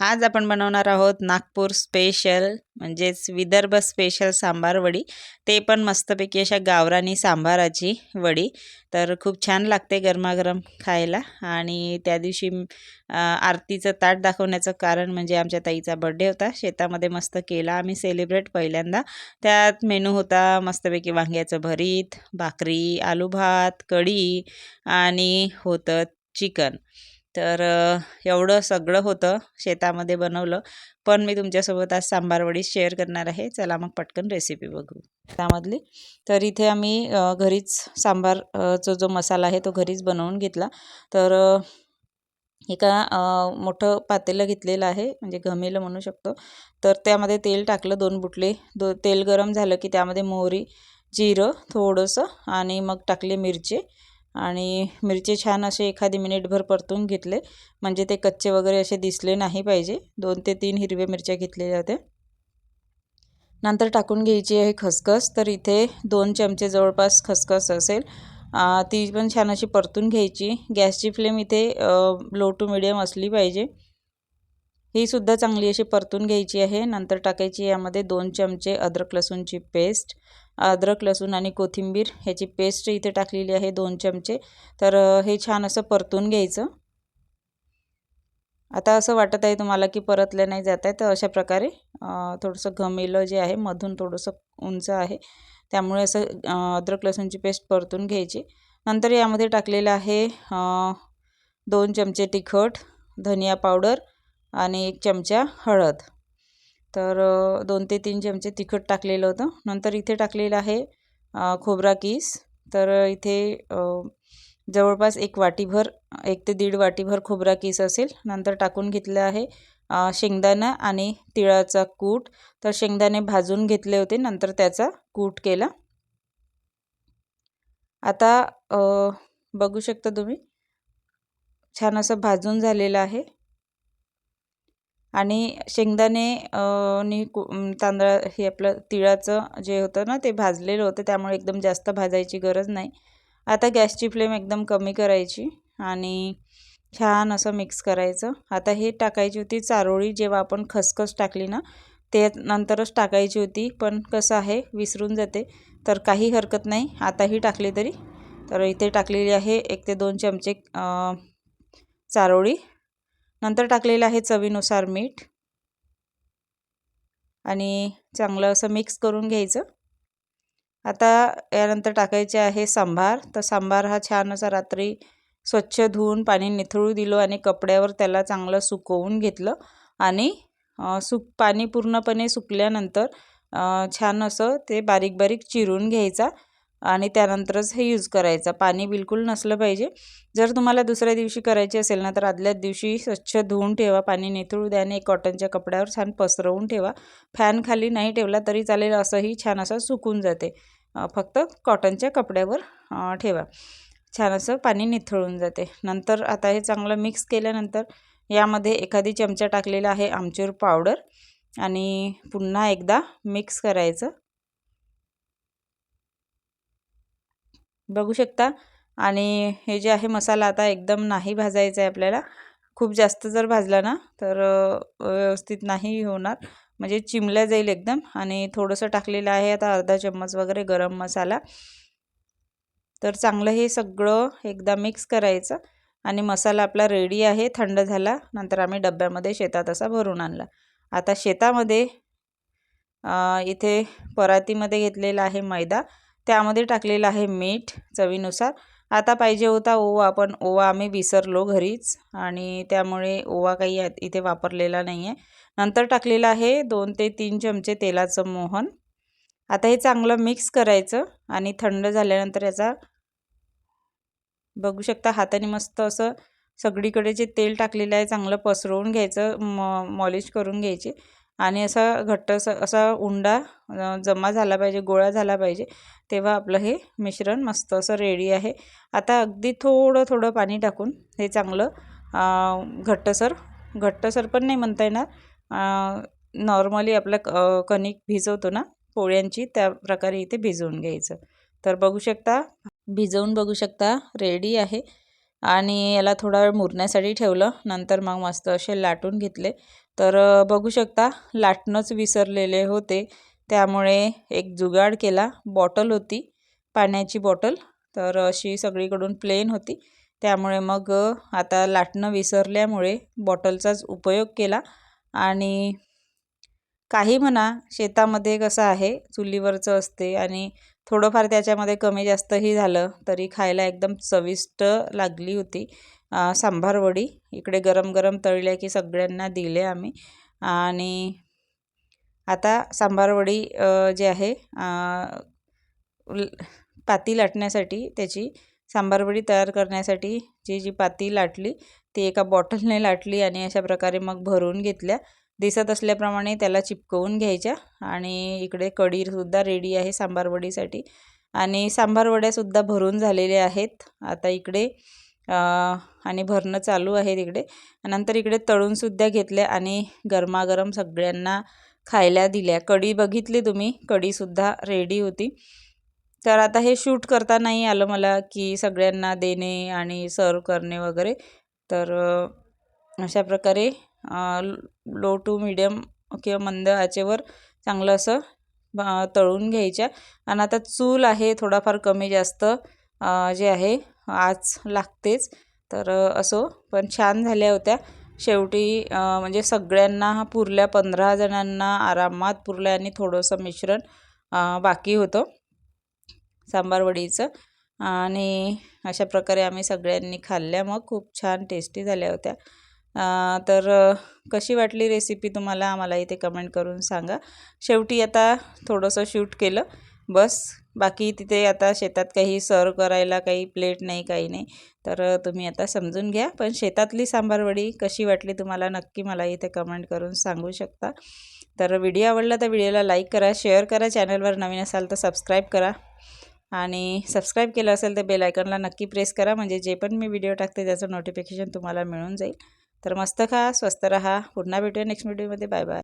आज आपण बनवणार आहोत नागपूर स्पेशल म्हणजेच विदर्भ स्पेशल सांबार वडी. ते पण मस्तपैकी अशा गावरानी सांबाराची वडी. तर खूप छान लागते गरमागरम खायला. आणि त्या दिवशी आरतीचं ताट दाखवण्याचं कारण म्हणजे आमच्या ताईचा बड्डे होता. शेतामध्ये मस्त केला आम्ही सेलिब्रेट पहिल्यांदा. त्यात मेनू होता मस्तपैकी वांग्याचं भरीत भाकरी आलू भात कढी आणि होतं चिकन. तर एवढं सगळं होतं शेतामध्ये बनवलं. पण मी तुमच्यासोबत आज सांबारवडी शेअर करणार आहे. चला मग पटकन रेसिपी बघू. त्यामधली तर इथे आम्ही घरीच सांबारचा जो मसाला आहे तो घरीच बनवून घेतला. तर एका मोठं पातेलं घेतलेलं आहे म्हणजे घमेलं म्हणू शकतो. तर त्यामध्ये तेल टाकलं दोन बुटले. दो तेल गरम झालं की त्यामध्ये मोहरी जिरं थोडंसं आणि मग टाकले मिरची. आणि मिरचे छान असे एखादी मिनिटभर परतून घेतले. म्हणजे ते कच्चे वगैरे असे दिसले नाही पाहिजे. दोन ते तीन हिरव्या मिरच्या घेतलेल्या होत्या नंतर टाकून घ्यायची आहे खसखस. तर इथे दोन चमचे जवळपास खसखस असेल. ती पण छान अशी परतून घ्यायची. गॅसची फ्लेम इथे लो टू मिडियम असली पाहिजे. ही सुद्धा चांगली अशी परतून घ्यायची आहे. नंतर टाकायची यामध्ये दोन चमचे अद्रक लसूणची पेस्ट अद्रक लसूण आणि कोथिंबीर ह्याची पेस्ट इथे टाकलेली आहे दोन चमचे. तर हे छान असं परतून घ्यायचं. आता असं वाटत आहे तुम्हाला की परतल्या नाही जात आहे तर अशा प्रकारे थोडंसं घमेलं जे आहे मधून थोडंसं उंच आहे. त्यामुळे असं अद्रक लसूणची पेस्ट परतून घ्यायची. नंतर यामध्ये टाकलेलं आहे दोन चमचे तिखट धनिया पावडर आणि एक चमचा हळद. तर दोन ते तीन चमचे तिखट टाकलेलं होतं. नंतर इथे टाकलेलं आहे खोबरा किस. तर इथे जवळपास एक वाटीभर एक ते दीड वाटीभर खोबरा किस असेल. नंतर टाकून घेतलं आहे शेंगदाणा आणि तिळाचा कूट. तर शेंगदाणे भाजून घेतले होते. नंतर त्याचा कूट केला. आता बघू शकता तुम्ही. छान असं भाजून झालेलं आहे. आणि शेंगदाणे नी कु तांदळा हे आपलं तिळाचं जे होतं ना ते भाजलेलं होतं. त्यामुळे एकदम जास्त भाजायची गरज नाही. आता गॅसची फ्लेम एकदम कमी करायची आणि छान असं मिक्स करायचं. आता हे टाकायची होती चारोळी जेव्हा आपण खसखस टाकली ना ते नंतरच टाकायची होती. पण कसं आहे विसरून जाते. तर काही हरकत नाही. आताही टाकली तरी. तर इथे टाकलेली आहे एक ते दोन चमचे चारोळी. नंतर टाकलेलं आहे चवीनुसार मीठ. आणि चांगलं असं मिक्स करून घ्यायचं. आता यानंतर टाकायचे आहे सांबार. तर सांबार हा छान असा रात्री स्वच्छ धुवून पाणी निथळू दिलं आणि कपड्यावर त्याला चांगलं सुकवून घेतलं. आणि सुक पाणी पूर्णपणे सुकल्यानंतर छान असं ते बारीक बारीक चिरून घ्यायचा. आणि त्यानंतरच हे यूज करायचं. पाणी बिलकुल नसलं पाहिजे. जर तुम्हाला दुसऱ्या दिवशी करायची असेल ना तर आदल्याच दिवशी स्वच्छ धुवून ठेवा. पाणी निथळू द्या आणि एक कॉटनच्या कपड्यावर छान पसरवून ठेवा. फॅन खाली नाही ठेवला तरी चालेल असंही छान असं सुकून जाते. फक्त कॉटनच्या कपड्यावर ठेवा. छान असं पाणी निथळून जाते. नंतर आता हे चांगलं मिक्स केल्यानंतर यामध्ये एखादी चमचा टाकलेला आहे आमचूर पावडर आणि पुन्हा एकदा मिक्स करायचं. बघू शकता. आणि हे जे आहे मसाला आता एकदम नाही भाजायचा आहे आपल्याला. खूप जास्त जर भाजला ना तर व्यवस्थित नाही होणार. म्हणजे चिमल्या जाईल एकदम. आणि थोडंसं टाकलेलं आहे आता अर्धा चम्मच वगैरे गरम मसाला. तर चांगलं हे सगळं एकदा मिक्स करायचं. आणि मसाला आपला रेडी आहे थंड झाला. नंतर आम्ही डब्यामध्ये शेतात असा भरून आणला. आता शेतामध्ये इथे परातीमध्ये घेतलेला आहे मैदा. त्यामध्ये टाकलेलं आहे मीठ चवीनुसार. आता पाहिजे होता ओवा. पण ओवा आम्ही विसरलो घरीच आणि त्यामुळे ओवा काही इथे वापरलेला नाही आहे नंतर टाकलेलं आहे दोन ते तीन चमचे तेलाचं मोहन. आता हे चांगलं मिक्स करायचं आणि थंड झाल्यानंतर याचा बघू शकता हाताने मस्त असं सगळीकडे जे तेल टाकलेलं आहे चांगलं पसरवून घ्यायचं मॉ मॉलिश करून घ्यायची. आणि असा घट्ट असा उंडा जमा झाला पाहिजे गोळा झाला पाहिजे तेव्हा आपलं हे मिश्रण मस्त असं रेडी आहे. आता अगदी थोडं थोडं पाणी टाकून हे चांगलं घट्टसर घट्टसर पण नाही म्हणता येणार. नॉर्मली आपलं क कणिक भिजवतो ना पोळ्यांची त्या प्रकारे इथे भिजवून घ्यायचं. तर बघू शकता भिजवून बघू शकता रेडी आहे. आणि याला थोडा वेळ मुरण्यासाठी ठेवलं. नंतर मग मस्त असे लाटून घेतले. तर बघू शकता लाटणंच विसरलेले होते. त्यामुळे एक जुगाड केला. बॉटल होती पाण्याची बॉटल. तर अशी सगळीकडून प्लेन होती. त्यामुळे मग आता लाटणं विसरल्यामुळे बॉटलचाच उपयोग केला. आणि काही म्हणा शेतामध्ये कसं आहे चुलीवरचं असते आणि थोडंफार त्याच्यामध्ये कमी जास्तही झालं तरी खायला एकदम चविष्ट लागली होती. सांबार वडी. इकडे गरम गरम तळल्या की सगळ्यांना दिले आम्ही. आणि आता सांबार वडी जे आहे पाती लाटण्यासाठी त्याची सांबारवडी तयार करण्यासाठी जी जी पाती लाटली ती एका बॉटलने लाटली आणि अशा प्रकारे मग भरून घेतल्या. दिसत असल्याप्रमाणे त्याला चिपकवून घ्यायच्या आणि इकडे कढीसुद्धा रेडी आहे सांबारवडीसाठी. आणि सांबारवड्यासुद्धा भरून झालेल्या आहेत. आता इकडे आणि भरणं चालू आहे तिकडे नंतर इकडे तळूनसुद्धा घेतल्या आणि गरमागरम सगळ्यांना खायला दिल्या. कढी बघितली तुम्ही? कढीसुद्धा रेडी होती. तर आता हे शूट करता नाही आलं मला की सगळ्यांना देणे आणि सर्व करणे वगैरे. तर अशा प्रकारे लो टू मिडियम किंवा मंद आचेवर चांगलं असं तळून घ्यायच्या. आणि आता चूल आहे थोडाफार कमी जास्त जे आहे आज लागतेच. तर असो पण छान झाल्या होत्या. शेवटी म्हणजे सगळ्यांना पुरल्या पंधरा जणांना आरामात पुरल्या आणि थोडंसं मिश्रण बाकी होतं सांबार वडीचं आणि अशा प्रकारे आम्ही सगळ्यांनी खाल्ल्या. मग खूप छान टेस्टी झाल्या होत्या. तर कशी वाटली रेसिपी तुम्हाला? आम्हाला इथे कमेंट करून सांगा. शेवटी आता थोडंसं शूट केलं. बस. बाकी तिथे आता शेतात काही सर्व करायला काही प्लेट नाही काही नाही. तर तुम्ही आता समजून घ्या. पण शेतातली सांबारवडी कशी वाटली तुम्हाला? नक्की मला इथे कमेंट करून सांगू शकता. तर व्हिडिओ आवडला तर व्हिडिओला लाईक करा शेअर करा. चॅनलवर नवीन असाल तर सबस्क्राईब करा. आणि सबस्क्राईब केलं असेल तर बेल आयकॉनला नक्की प्रेस करा. म्हणजे जे पण मी व्हिडिओ टाकते त्याचं नोटिफिकेशन तुम्हाला मिळून जाईल. तर मस्त खा स्वस्त रहा. पुन्हा भेटूया नेक्स्ट व्हिडिओमध्ये बाय बाय